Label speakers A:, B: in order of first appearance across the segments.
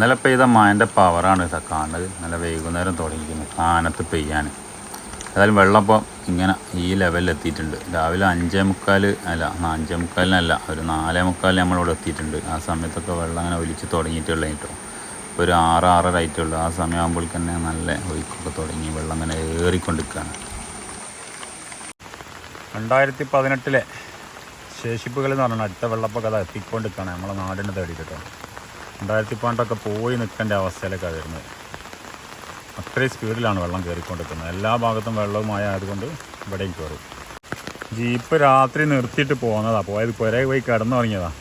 A: ഇന്നലെ പെയ്ത മഴന്റെ പവറാണ് ഇതാ കാണുന്നത്. നല്ല വൈകുന്നേരം തുടങ്ങിയിരിക്കുന്നു ആനത്ത് പെയ്യാൻ. ഏതായാലും വെള്ളം ഇപ്പോൾ ഇങ്ങനെ ഈ ലെവലിൽ എത്തിയിട്ടുണ്ട്. രാവിലെ അഞ്ചേ മുക്കാൽ അല്ല അഞ്ചേ മുക്കാലിനല്ല ഒരു നാലേ മുക്കാലിന് നമ്മളിവിടെ എത്തിയിട്ടുണ്ട്. ആ സമയത്തൊക്കെ വെള്ളം അങ്ങനെ ഒലിച്ച് തുടങ്ങിയിട്ടുള്ള കേട്ടോ. ഇപ്പോൾ ഒരു ആറ് ആറര ആയിട്ടുള്ളൂ. ആ സമയമാകുമ്പോൾ തന്നെ നല്ല ഒഴുക്കൊക്കെ തുടങ്ങി വെള്ളം അങ്ങനെ ഏറിക്കൊണ്ടിരിക്കുകയാണ്. രണ്ടായിരത്തി പതിനെട്ടിലെ ശേഷിപ്പുകൾ എന്ന് പറഞ്ഞാൽ അടുത്ത വെള്ളപ്പൊക്കെ അത് എത്തിക്കൊണ്ടിരിക്കുകയാണ്. നമ്മളെ നാടിനെ തേടി കേട്ടോ. രണ്ടായിരത്തി പണ്ടൊക്കെ പോയി നിൽക്കേണ്ട അവസ്ഥയിലേക്കാണ് വരുന്നത്. അത്രയും സ്പീഡിലാണ് വെള്ളം കയറിക്കൊണ്ടിരിക്കുന്നത്. എല്ലാ ഭാഗത്തും വെള്ളവുമായ ആയതുകൊണ്ട് ഇവിടേക്ക് കയറും. ജീപ്പ് രാത്രി നിർത്തിയിട്ട് പോകുന്നതാണ് പോയത് പുര പോയി കിടന്നുറങ്ങിയതാ.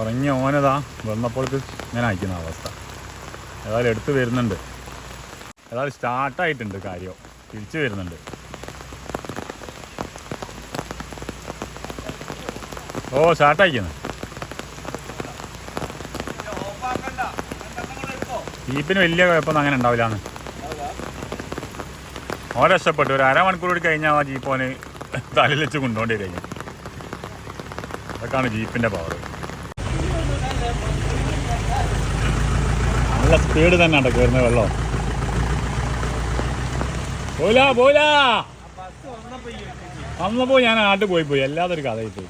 A: ഉറങ്ങി ഓനതാ. വന്നപ്പോൾക്ക് ഇങ്ങനെ അയക്കുന്ന അവസ്ഥ. ഏതായാലും എടുത്ത് വരുന്നുണ്ട്. ഏതായാലും സ്റ്റാർട്ടായിട്ടുണ്ട് കാര്യം. തിരിച്ചു വരുന്നുണ്ട്. ഓ സ്റ്റാർട്ടായിക്കുന്നു. ജീപ്പിന് വലിയ കുഴപ്പമൊന്നും അങ്ങനെ ഉണ്ടാവില്ലാന്ന്. ഓൻ രക്ഷപ്പെട്ടു. ഒരു അരമണിക്കൂർ കൂടി കഴിഞ്ഞാൽ ആ ജീപ്പോന് തലയിൽ വെച്ച് കൊണ്ടുപോണ്ടി കഴിഞ്ഞു അതൊക്കെയാണ് ജീപ്പിന്റെ പവർ നല്ല സ്പീഡ് തന്നെ ഉണ്ട് കയറുന്ന വെള്ളം പോലാ പോലാ വന്നപ്പോ ഞാൻ നാട്ടിൽ പോയി പോയി. അല്ലാതൊരു കഥ പോയി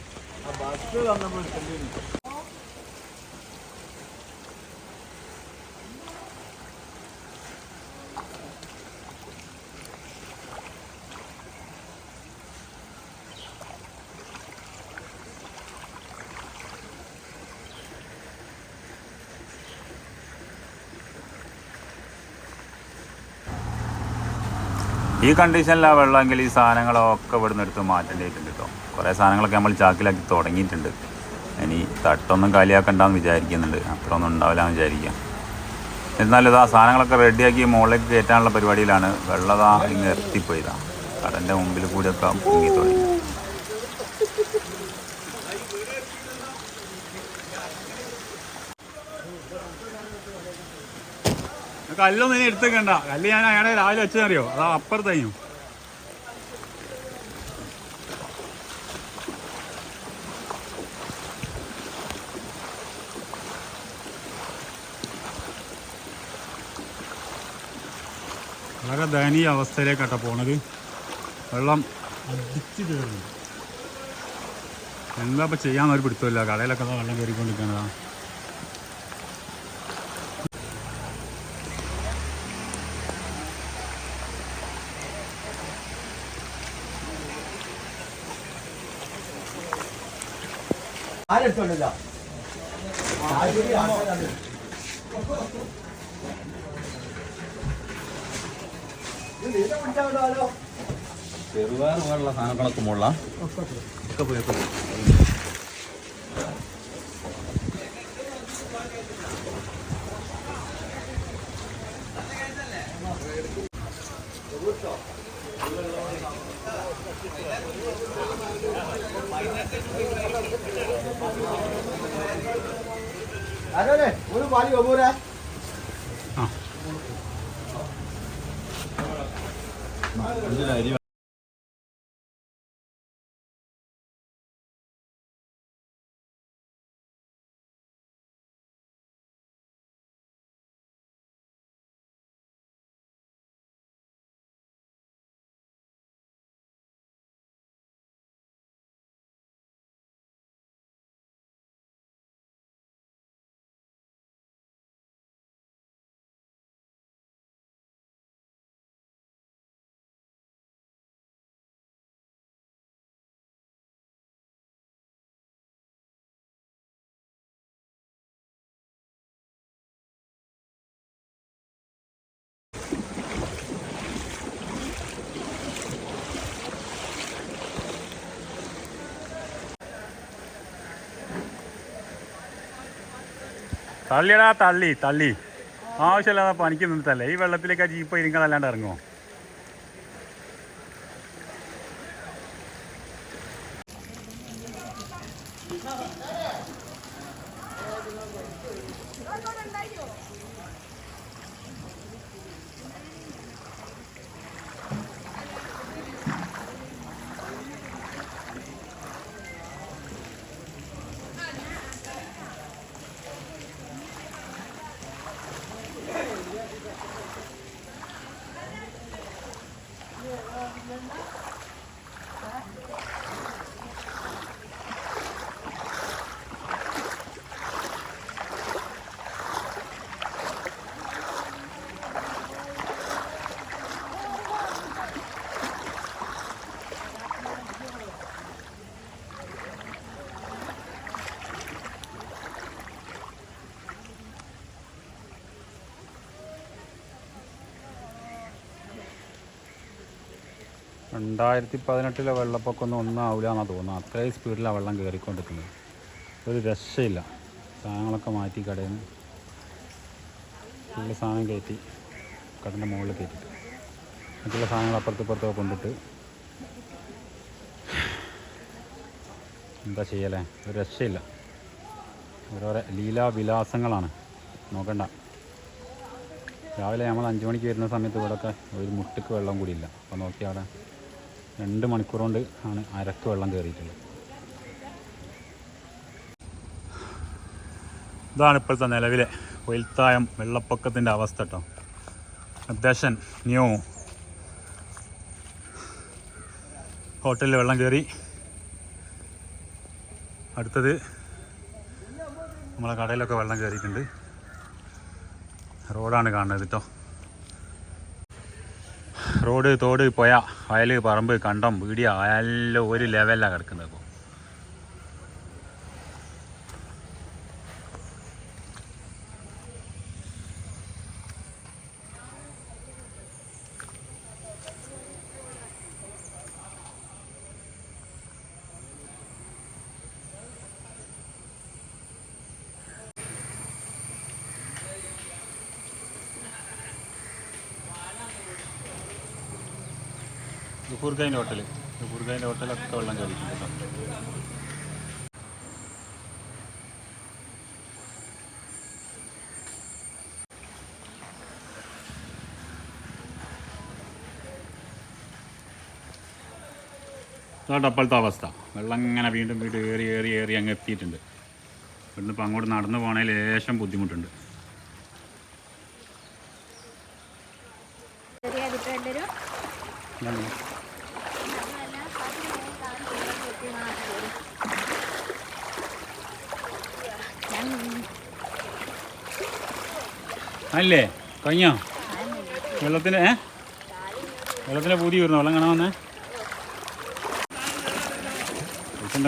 A: ഈ കണ്ടീഷനിലാണ് വെള്ളമെങ്കിൽ ഈ സാധനങ്ങളൊക്കെ ഇവിടെ നിന്ന് എടുത്ത് മാറ്റേണ്ടിയിട്ടുണ്ട് കേട്ടോ കുറേ സാധനങ്ങളൊക്കെ നമ്മൾ ചാക്കിലാക്കി തുടങ്ങിയിട്ടുണ്ട്. ഇനി തട്ടൊന്നും കാലിയാക്കണ്ടെന്ന് വിചാരിക്കുന്നുണ്ട്. അത്രയൊന്നും ഉണ്ടാവില്ല എന്ന് വിചാരിക്കാം. എന്നാലും ഇതാ സാധനങ്ങളൊക്കെ റെഡിയാക്കി മുകളിലേക്ക് കയറ്റാനുള്ള പരിപാടിയിലാണ്. വെള്ളതാ ഇങ്ങ് എത്തിപ്പോയതാ കടന്റെ മുമ്പിൽ കൂടിയൊക്കെ പൊങ്ങി തുടങ്ങി. കല്ലൊന്നും ഇനി എടുത്തേക്കണ്ട കല്ല് ഞാൻ അയാളെ രാവിലെ വെച്ചതറിയോ? അതാ അപ്പുറത്തയ്യോ വളരെ ദയനീയ അവസ്ഥയിലേക്കാട്ടോ പോണത്. വെള്ളം അടിച്ചു കയറുന്നു എന്താ ഇപ്പം ഒരു പിടുത്തമില്ല കടയിലൊക്കെ വെള്ളം കയറിക്കൊണ്ടിരിക്കുന്നതാ
B: ആരെടുത്തോണ്ടല്ലോ?
A: ചെറുപയർ പോലുള്ള സാധനങ്ങളൊക്കെ മുള്ള. ഒക്കെ പോയി ഒക്കെ പോയി.
B: ഒരു പാലി ഒമ്പൂരാ
A: ആ തള്ളിയടാ തള്ളി തള്ളി. ആവശ്യമില്ലാതെ പണിക്ക് നിന്നിട്ടല്ലേ. ഈ വെള്ളത്തിലേക്ക് ആ ജീപ്പ് ഇരിക്കണല്ലാണ്ട് ഇറങ്ങുമോ Thank you. രണ്ടായിരത്തി പതിനെട്ടിലെ വെള്ളപ്പൊക്കമൊന്നും ഒന്നും ആവില്ല എന്നാണ് തോന്നുന്നത് അത്രയും സ്പീഡിലാണ് വെള്ളം കയറിക്കൊണ്ടിരിക്കുന്നത് ഒരു രക്ഷയില്ല. സാധനങ്ങളൊക്കെ മാറ്റി കടയിൽ നിന്ന് സാധനം കയറ്റി കടന്റെ മുകളിൽ കയറ്റിട്ട് മറ്റുള്ള സാധനങ്ങൾ അപ്പുറത്ത് ഇപ്പുറത്തൊക്കെ കൊണ്ടിട്ട് എന്താ ചെയ്യലേ? ഒരു രക്ഷയില്ല. ഓരോരോ ലീലാവിലാസങ്ങളാണ് നോക്കണ്ട. രാവിലെ നമ്മൾ അഞ്ച് മണിക്ക് വരുന്ന സമയത്ത് ഇവിടെയൊക്കെ ഒരു മുട്ടിക്ക് വെള്ളം കൂടിയില്ല. അപ്പോൾ നോക്കി അവിടെ രണ്ട് മണിക്കൂർ കൊണ്ട് ആണ് അരക്ക് വെള്ളം കയറിയിട്ടുള്ളത് ഇതാണ് ഇപ്പോഴത്തെ നിലവിലെ വെയിൽത്തായം വെള്ളപ്പൊക്കത്തിന്റെ അവസ്ഥ കേട്ടോ. അത്യാവശ്യം ന്യൂ ഹോട്ടലിൽ വെള്ളം കയറി അടുത്തത് നമ്മളെ കടയിലൊക്കെ വെള്ളം കയറിയിട്ടുണ്ട് റോഡാണ് കാണുന്നത് കേട്ടോ. റോഡ് തോട് പുഴ വയൽ പറമ്പ് കണ്ടം വീടിയ എല്ലാം ഒരു ലെവലിലാണ് കിടക്കുന്നത് ഇപ്പോൾ ദുഹൂർഗൈന്റെ ഹോട്ടൽ ദുഹൂർഗൈന്റെ ഹോട്ടലൊക്കെ വെള്ളം കയറിയിട്ടുണ്ട് കേട്ടോ. അതാണ് അപ്പോഴത്തെ അവസ്ഥ. വെള്ളം ഇങ്ങനെ വീണ്ടും വീണ്ടും ഏറി ഏറി ഏറി അങ്ങ് എത്തിയിട്ടുണ്ട്. ഇവിടുന്ന് ഇപ്പം അങ്ങോട്ട് നടന്നു പോകണേ ലേശം ബുദ്ധിമുട്ടുണ്ട്.
C: ഞാൻ
A: അല്ലേ? കഴിഞ്ഞോ വെള്ളത്തിന് ഏ? വെള്ളത്തിന് പൂതി വരുന്നു വെള്ളം കാണാൻ വന്നേ? കഴിക്കണ്ട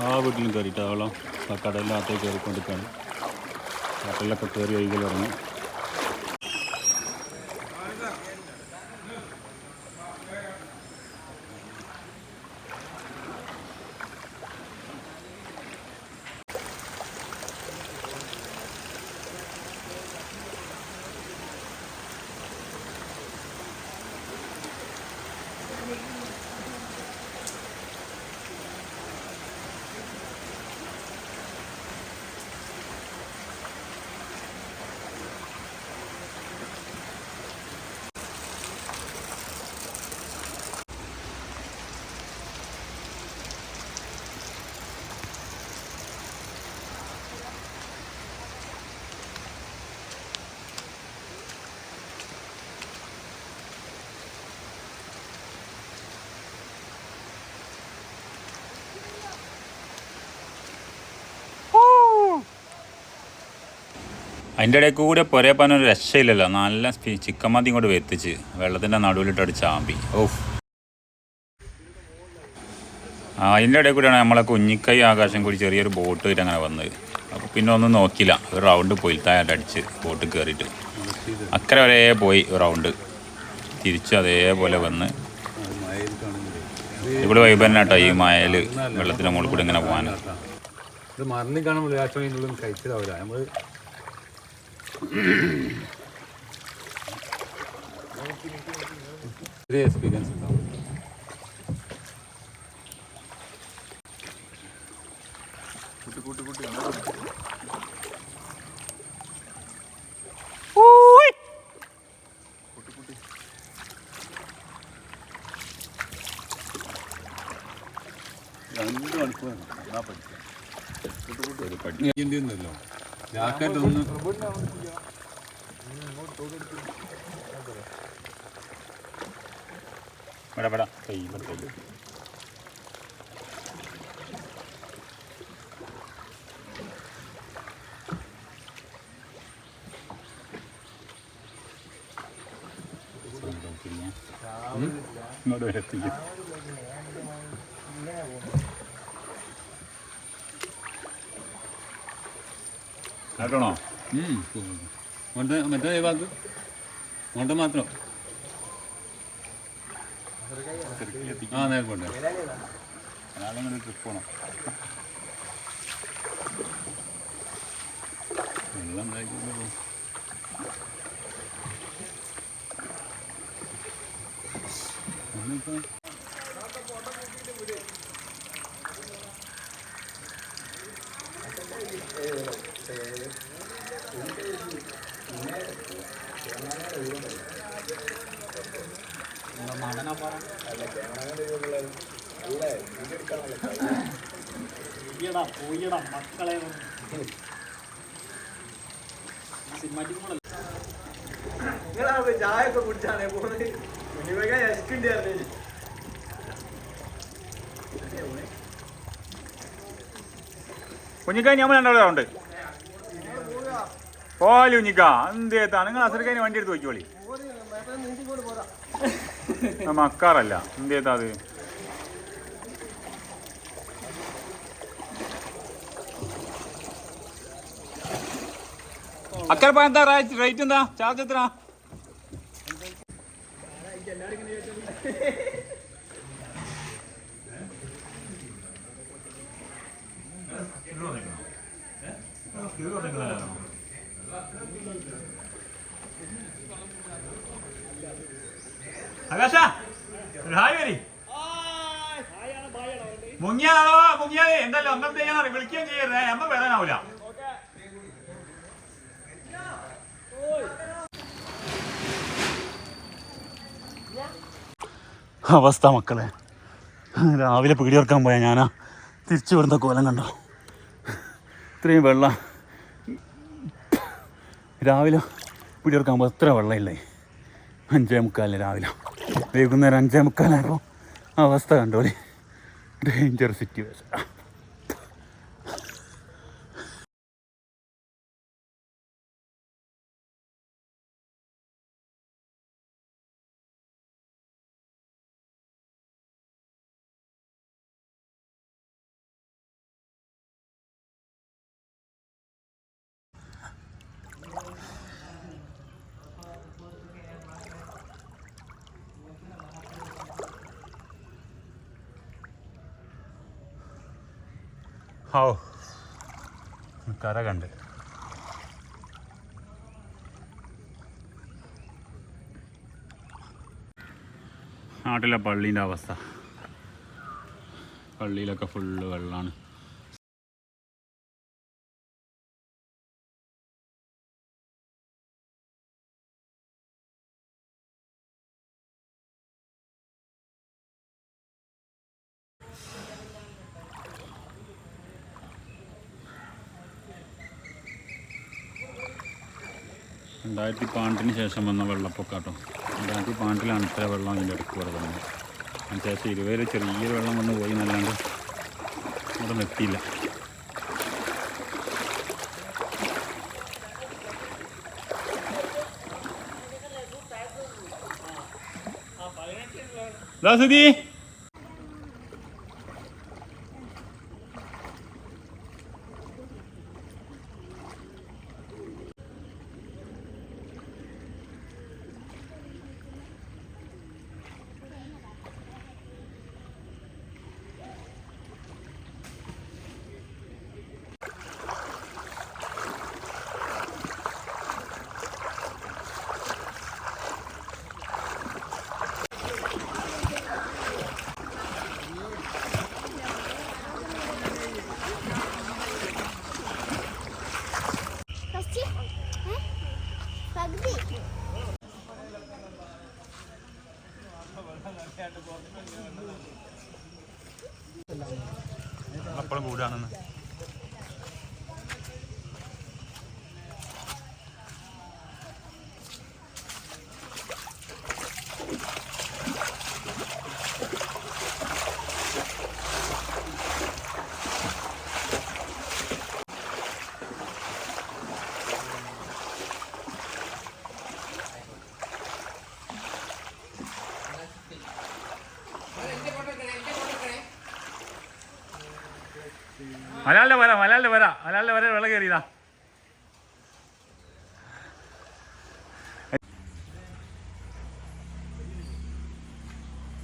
A: ആ വീട്ടിലും കയറിയിട്ട് ആ വെള്ളം ആ കടലിനകത്തേക്ക് കയറിക്കൊണ്ടിരിക്കുകയാണ്. കടലിലൊക്കെ കയറി ഒഴുകൽ തുടങ്ങി അതിന്റെ ഇടയിൽ കൂടെ പൊരേ പറഞ്ഞ ഒരു രക്ഷയില്ലല്ലോ. നല്ല ചിക്കൻ മതി ഇങ്ങോട്ട് വെത്തിച്ച് വെള്ളത്തിന്റെ നടുവിലിട്ട് അടിച്ച് ആമ്പി ഓഫ് അതിന്റെ ഇടയിൽ കൂടെയാണ് നമ്മളെ കുഞ്ഞിക്കൈ ആകാശം കൂടി ചെറിയൊരു ബോട്ട് ആയിട്ട് അങ്ങനെ വന്നത്. അപ്പോൾ പിന്നെ ഒന്നും നോക്കിയില്ല. ഒരു റൗണ്ട് പോയി പൊയിൽത്തായിട്ട് അടിച്ച് ബോട്ട് കയറിയിട്ട്. അക്കരെ വരെ പോയി റൗണ്ട് തിരിച്ച് അതേപോലെ വന്ന്. ഇവിടെ വൈബ് തന്നെ കേട്ടോ ഈ മയൽ വെള്ളത്തിന്റെ മുകളിൽ കൂടി ഇങ്ങനെ പോകാൻ.
D: ഒരു എക്സ്പീരിയൻസ് ഉണ്ടാവും രണ്ട് മണിക്കൂർ പഠിക്കും ലാക്കായിട്ടൊന്നും
A: ഇവിടെ ഇവിടെ. കൈ ഇവിടെ ഇങ്ങോട്ട് വരത്തില്ല. കേട്ടോണോ?
D: മറ്റേ മറ്റേ ഭാഗത്ത്. മണ്ട മാത്രം. ആ നേരെ പോട്ടെ.
A: ഒരാളങ്ങനെ ട്രിപ്പ് പോകണം
D: വെള്ളം ഉണ്ടായിക്കൊണ്ടു ഇപ്പം
B: നിങ്ങളാ ചായ ഒക്കെ കുടിച്ചാണേ മുനിമക
A: കുഞ്ഞിക്കായി നമ്മൾ രണ്ടാളും ഉണ്ട്. പോലു കുഞ്ഞിക്ക എന്തേത്താ നിങ്ങൾ അസർക്കാനി വണ്ടി എടുത്ത് നോക്കിയോളി മക്കാറല്ല. മക്കാറല്ല എന്തേത്താ അത്? അക്കരെ പോയ എന്താ റേറ്റ് എന്താ? ചാർജ് എത്ര? ആകാശ ഒരു ഹായ് വരി. മുങ്ങിയാണോ? മുങ്ങിയാതെ എന്തല്ലോ? അമ്മ ചെയ്യാൻ വിളിക്കുകയും ചെയ്യരുത്. അമ്മ വരാനാവൂല. അവസ്ഥ മക്കളെ. രാവിലെ പീടിയോർക്കാൻ പോയാൽ ഞാനാ. തിരിച്ചു വിടുന്ന കോലം കണ്ടോ? ഇത്രയും വെള്ളം. രാവിലെ പീടിയോർക്കാൻ പോകുമ്പോൾ അത്ര വെള്ളമില്ലേ? അഞ്ചേ മുക്കാലിന് രാവിലെ. വൈകുന്നേരം അഞ്ചേ മുക്കാലായപ്പോൾ അവസ്ഥ കണ്ടോളി ഡേഞ്ചർ സിറ്റുവേഷൻ ഹൗ കര കണ്ട്. നാട്ടിലെ പള്ളീന്റെ അവസ്ഥ. പള്ളിയിലൊക്കെ ഫുള്ള് വെള്ളമാണ് രണ്ടായിരത്തി പാണ്ടിന് ശേഷം വന്ന വെള്ളപ്പൊക്കാട്ടോ. രണ്ടായിരത്തി പാണ്ടിലാണ് ഇത്ര വെള്ളം അതിന്റെ ഇടയ്ക്ക് വരുന്നത് അതിന് ശേഷം ഇരുപതിൽ ചെറിയൊരു വെള്ളം വന്ന് പോയി എന്നല്ലാണ്ട് അവിടെ നിർത്തിയില്ല. ദാസുദി അപ്പോഴും കൂടാണെന്ന്. മലയാളിന്റെ വര മലയാളിന്റെ വര മലയാളിന്റെ വര വെള്ളം കയറിയതാ.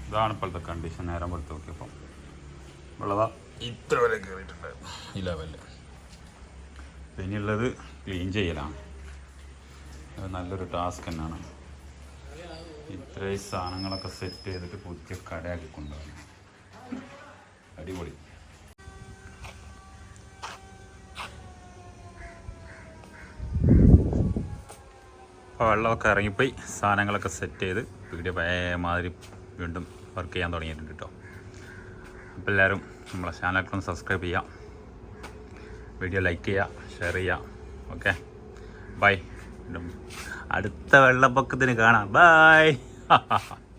A: ഇതാണ് ഇപ്പോഴത്തെ കണ്ടീഷൻ നേരം എടുത്ത് നോക്കിയപ്പം. വെള്ളതാ ഇത്ര വരെ കയറിയിട്ടുണ്ട് ഈ ലെവലിൽ പിന്നെയുള്ളത് ക്ലീൻ ചെയ്യലാണ്. അത് നല്ലൊരു ടാസ്ക് തന്നെയാണ്. ഇത്രയും സാധനങ്ങളൊക്കെ സെറ്റ് ചെയ്തിട്ട് പുതിയ കടയാക്കി കൊണ്ടുവരണം. അടിപൊളി. അപ്പോൾ വെള്ളമൊക്കെ ഇറങ്ങിപ്പോയി. സാധനങ്ങളൊക്കെ സെറ്റ് ചെയ്ത് വീഡിയോ പഴയ മാതിരി വീണ്ടും വർക്ക് ചെയ്യാൻ തുടങ്ങിയിട്ടുണ്ട് കേട്ടോ അപ്പോൾ എല്ലാവരും നമ്മളെ ചാനലൊക്കെ സബ്സ്ക്രൈബ് ചെയ്യാം. വീഡിയോ ലൈക്ക് ചെയ്യുക ഷെയർ ചെയ്യുക ഓക്കെ ബൈ അടുത്ത വെള്ളപ്പൊക്കത്തിന് കാണാം. ബൈ